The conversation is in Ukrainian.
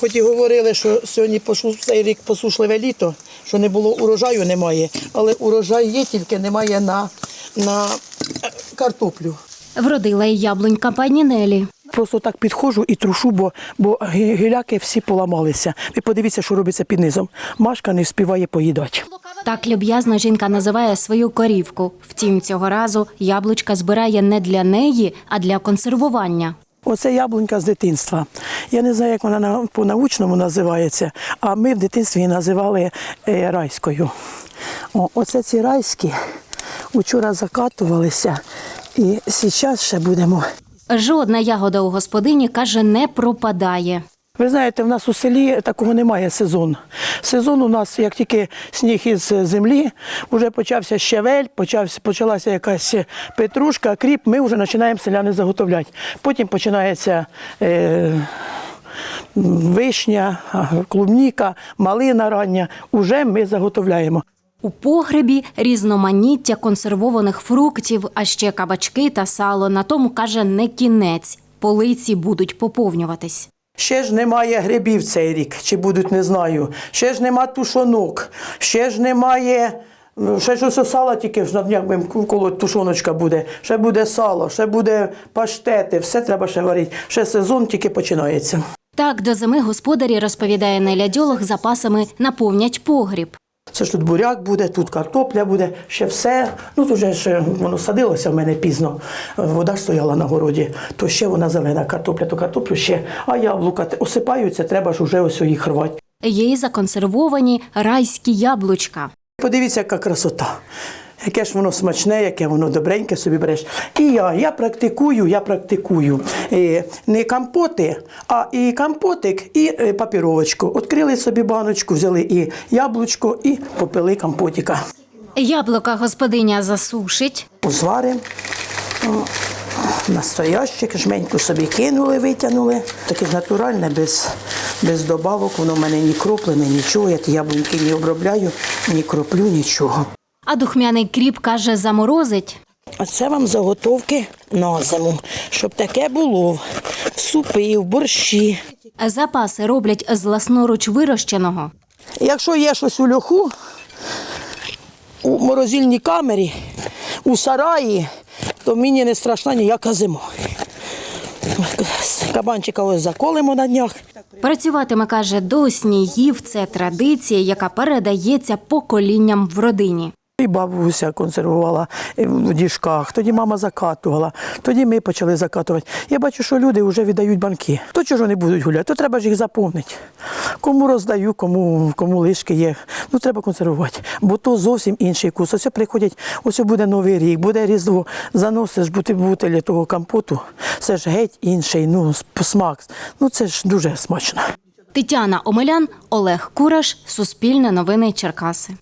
Хоч і говорили, що сьогодні пошу- цей рік посушливе літо, що не було урожаю, немає. Але урожай є, тільки немає на, на е, картоплю. Вродила й яблунька пані Нелі. Просто так підходжу і трушу, бо, бо гі- гіляки всі поламалися. Ви подивіться, що робиться під низом. Машка не вспіває поїдати. Так люб'язно жінка називає свою корівку. Втім, цього разу яблучка збирає не для неї, а для консервування. Оце яблунька з дитинства. Я не знаю, як вона по-научному називається, а ми в дитинстві її називали е, райською. О, оце ці райські учора закатувалися, і зараз ще будемо. Жодна ягода у господині каже не пропадає. Ви знаєте, в нас у селі такого немає сезон. Сезон у нас, як тільки сніг із землі, вже почався щавель, почався, почалася якась петрушка, кріп, ми вже починаємо селяни заготовляти. Потім починається е, вишня, клубніка, малина рання. Уже ми заготовляємо. У погребі різноманіття консервованих фруктів, а ще кабачки та сало. На тому каже не кінець. Полиці будуть поповнюватись. Ще ж немає грибів цей рік, чи будуть, не знаю. Ще ж нема тушонок, ще ж немає. ну, Ще щось сало тільки ж на днях коло тушоночка буде. Ще буде сало, ще буде паштети, все треба ще варити. Ще сезон тільки починається. Так, до зими господарі, розповідає Неля Дьолог, запасами наповнять погріб. Це ж тут буряк буде, тут картопля буде, ще все. Ну тут же ж воно садилося в мене пізно. Вода стояла на городі, то ще вона зелена картопля, то картоплю ще. А яблука осипаються, треба ж уже ось їх рвати. Є і законсервовані райські яблучка. Подивіться, яка красота. Яке ж воно смачне, яке воно добреньке собі береш. І я, я практикую, я практикую не компоти, а і компотик, і е, папіровочку. Открили собі баночку, взяли і яблучко, і попили компотика. Яблука господиня засушить. Узваримо. Настояще, жменьку собі кинули, витягнули. Таке ж натуральне, без, без добавок. Воно в мене ні кроплене, нічого. Я ті яблуньки не обробляю, ні кроплю, нічого. А духмяний кріп каже, заморозить. А це вам заготовки на зиму, щоб таке було в супи, в борщі. Запаси роблять з власноруч вирощеного. Якщо є щось у льоху, у морозильній камері, у сараї, то мені не страшна ніяка зима. Кабанчика ось заколимо на днях. Працюватиме, каже, до снігів. Це традиція, яка передається поколінням в родині. І бабуся консервувала в діжках, тоді мама закатувала, тоді ми почали закатувати. Я бачу, що люди вже віддають банки. То чого не будуть гуляти, то треба ж їх заповнити. Кому роздаю, кому, кому лишки є. Ну треба консервувати. Бо то зовсім інший вкус. Ось приходять, ось буде Новий рік, буде Різдво. Заносиш бути бутилі того компоту. Це ж геть інший, ну, смак. Ну це ж дуже смачно. Тетяна Омелян, Олег Кураш, Суспільне новини Черкаси.